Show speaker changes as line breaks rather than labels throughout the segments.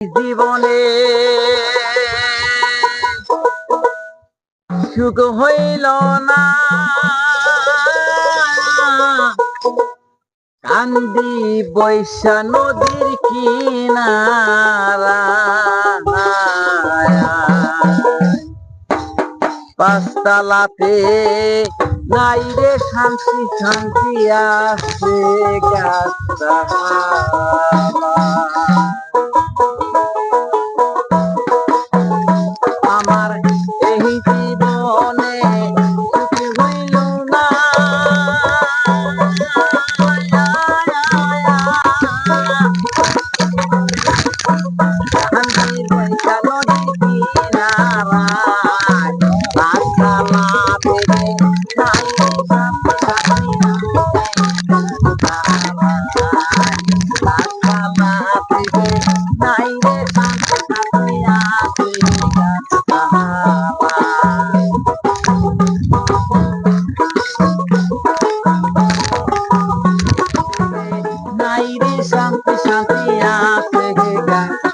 জীবনে সুখ হইল না। কান্দি বৈশা নদীর কিনারা পাঁচতলাতে নাই রে শান্তি শান্তি আছে গাছটা শান্তি শান্তি আছে গে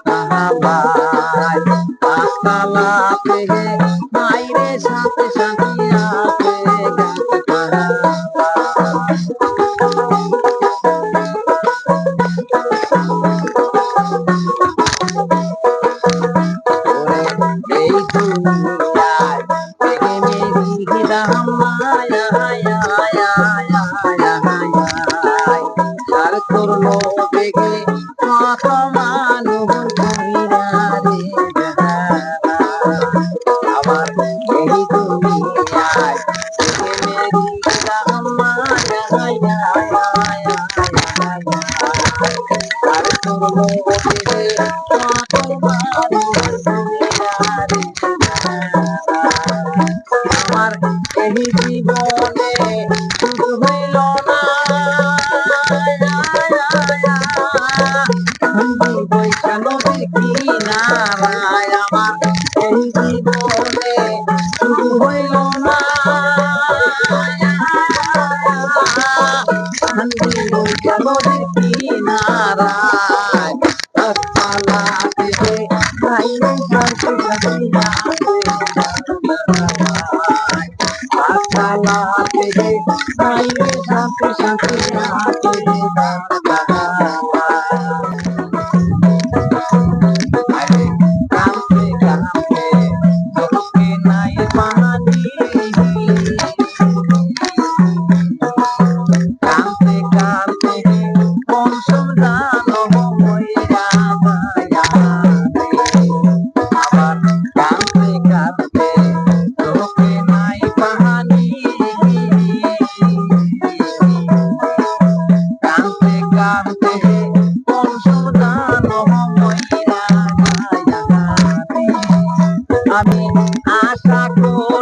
গাহাবাই পাতালা পেহে বাইরে শান্তি শান্তি গাহাবাই এই দুনিয়ায় থেকে মেরি রামায়া হায়া। Walk বৈশা নদীর কিনারায় আমার এই জীবনে সুখ হইল না আমি বৈশা নদীর কিনারায় গাছপালা থেকে নাই রে শান্তি গাছপালা থেকে রে শান্তি শান্তি আছে Oh.